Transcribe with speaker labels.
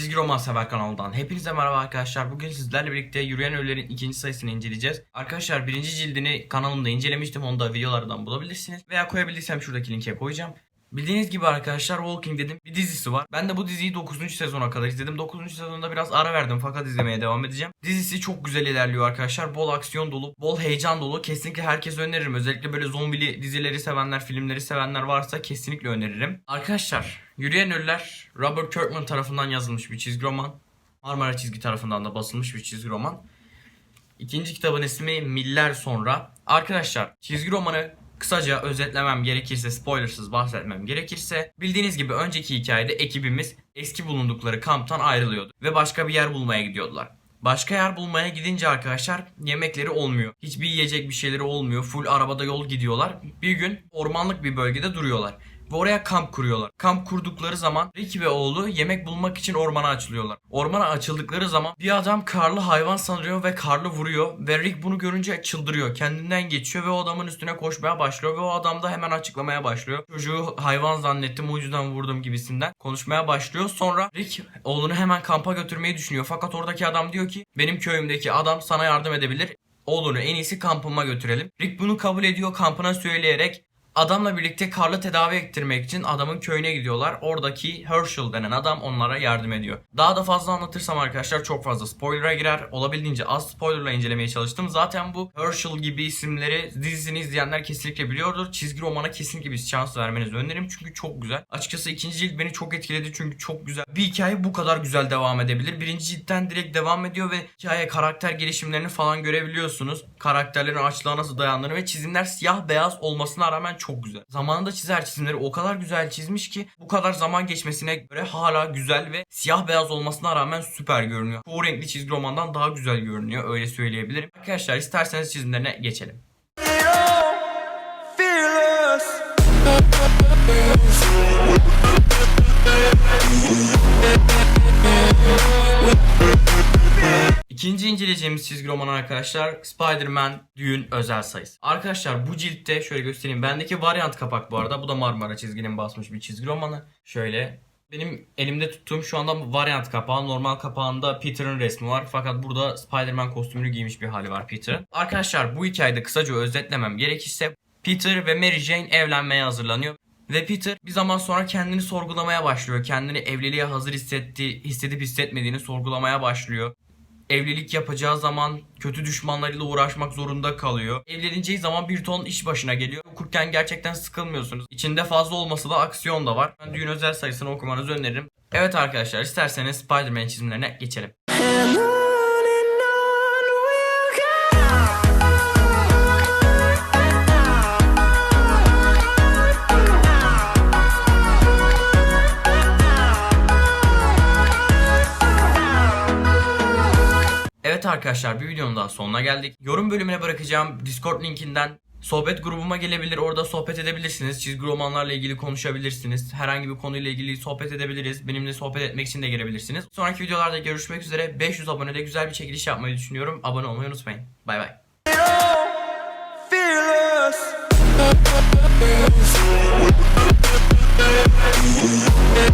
Speaker 1: Çizgi Roman Sever kanalından hepinize merhaba arkadaşlar. Bugün sizlerle birlikte Yürüyen Ölülerin ikinci sayısını inceleyeceğiz. Arkadaşlar birinci cildini kanalımda incelemiştim. Onu da videolardan bulabilirsiniz. Veya koyabildiysem şuradaki linke koyacağım. Bildiğiniz gibi arkadaşlar Walking Dead'in bir dizisi var. Ben de bu diziyi 9. sezona kadar izledim. 9. sezonda biraz ara verdim fakat izlemeye devam edeceğim. Dizisi çok güzel ilerliyor arkadaşlar. Bol aksiyon dolu, bol heyecan dolu. Kesinlikle herkese öneririm. Özellikle böyle zombili dizileri sevenler, filmleri sevenler varsa kesinlikle öneririm. Arkadaşlar Yürüyen Ölüler Robert Kirkman tarafından yazılmış bir çizgi roman. Marmara Çizgi tarafından da basılmış bir çizgi roman. İkinci kitabın ismi Miller Sonra. Arkadaşlar çizgi romanı kısaca özetlemem gerekirse spoilersız bahsetmem gerekirse bildiğiniz gibi önceki hikayede ekibimiz eski bulundukları kamptan ayrılıyordu ve başka bir yer bulmaya gidiyordular. Başka yer bulmaya gidince arkadaşlar yemekleri olmuyor. Hiçbir yiyecek bir şeyleri olmuyor. Full arabada yol gidiyorlar. Bir gün ormanlık bir bölgede duruyorlar. Ve oraya kamp kuruyorlar. Kamp kurdukları zaman Rick ve oğlu yemek bulmak için ormana açılıyorlar. Ormana açıldıkları zaman bir adam karlı hayvan sanıyor ve karlı vuruyor. Ve Rick bunu görünce çıldırıyor. Kendinden geçiyor ve o adamın üstüne koşmaya başlıyor. Ve o adam da hemen açıklamaya başlıyor. Çocuğu hayvan zannettim o yüzden vurdum gibisinden konuşmaya başlıyor. Sonra Rick oğlunu hemen kampa götürmeyi düşünüyor. Fakat oradaki adam diyor ki benim köyümdeki adam sana yardım edebilir. Oğlunu en iyisi kampıma götürelim. Rick bunu kabul ediyor kampına söyleyerek Adamla birlikte karlı tedavi ettirmek için adamın köyüne gidiyorlar. Oradaki Herschel denen adam onlara yardım ediyor. Daha da fazla anlatırsam arkadaşlar çok fazla spoiler'a girer. Olabildiğince az spoilerla incelemeye çalıştım. Zaten bu Herschel gibi isimleri dizisini izleyenler kesinlikle biliyordur. Çizgi romana kesinlikle bir şans vermenizi öneririm. Çünkü çok güzel. Açıkçası ikinci cilt beni çok etkiledi çünkü çok güzel. Bir hikaye bu kadar güzel devam edebilir. Birinci ciltten direkt devam ediyor ve hikaye karakter gelişimlerini falan görebiliyorsunuz. Karakterlerin açlığa nasıl dayandığını ve çizimler siyah beyaz olmasına rağmen çok güzel. Zamanında çizer çizimleri o kadar güzel çizmiş ki bu kadar zaman geçmesine göre hala güzel ve siyah beyaz olmasına rağmen süper görünüyor. Çoğu renkli çizgi romandan daha güzel görünüyor öyle söyleyebilirim. Arkadaşlar isterseniz çizimlerine geçelim. İkinci inceleyeceğimiz çizgi roman arkadaşlar Spider-Man Düğün özel sayısı. Arkadaşlar bu ciltte şöyle göstereyim. Bendeki varyant kapak bu arada. Bu da Marmara çizginin basmış bir çizgi romanı. Şöyle benim elimde tuttuğum şu anda varyant kapağı. Normal kapağında Peter'ın resmi var. Fakat burada Spider-Man kostümünü giymiş bir hali var Peter'ın. Arkadaşlar bu hikayede kısaca özetlemem gerekirse Peter ve Mary Jane evlenmeye hazırlanıyor. Ve Peter bir zaman sonra kendini sorgulamaya başlıyor. Kendini evliliğe hazır hissetti, hissedip hissetmediğini sorgulamaya başlıyor. Evlilik yapacağı zaman kötü düşmanlarıyla uğraşmak zorunda kalıyor. Evleneceği zaman bir ton iş başına geliyor. Okurken gerçekten sıkılmıyorsunuz. İçinde fazla olması da aksiyon da var. Ben düğün özel sayısını okumanızı öneririm. Evet arkadaşlar isterseniz Spider-Man çizimlerine geçelim.
Speaker 2: And
Speaker 1: Evet arkadaşlar bir videonun daha sonuna geldik. Yorum bölümüne bırakacağım Discord linkinden sohbet grubuma gelebilir. Orada sohbet edebilirsiniz. Çizgi romanlarla ilgili konuşabilirsiniz. Herhangi bir konuyla ilgili sohbet edebiliriz. Benimle sohbet etmek için de gelebilirsiniz. Sonraki videolarda görüşmek üzere. 500 abonede güzel bir çekiliş yapmayı düşünüyorum. Abone olmayı unutmayın. Bay bay.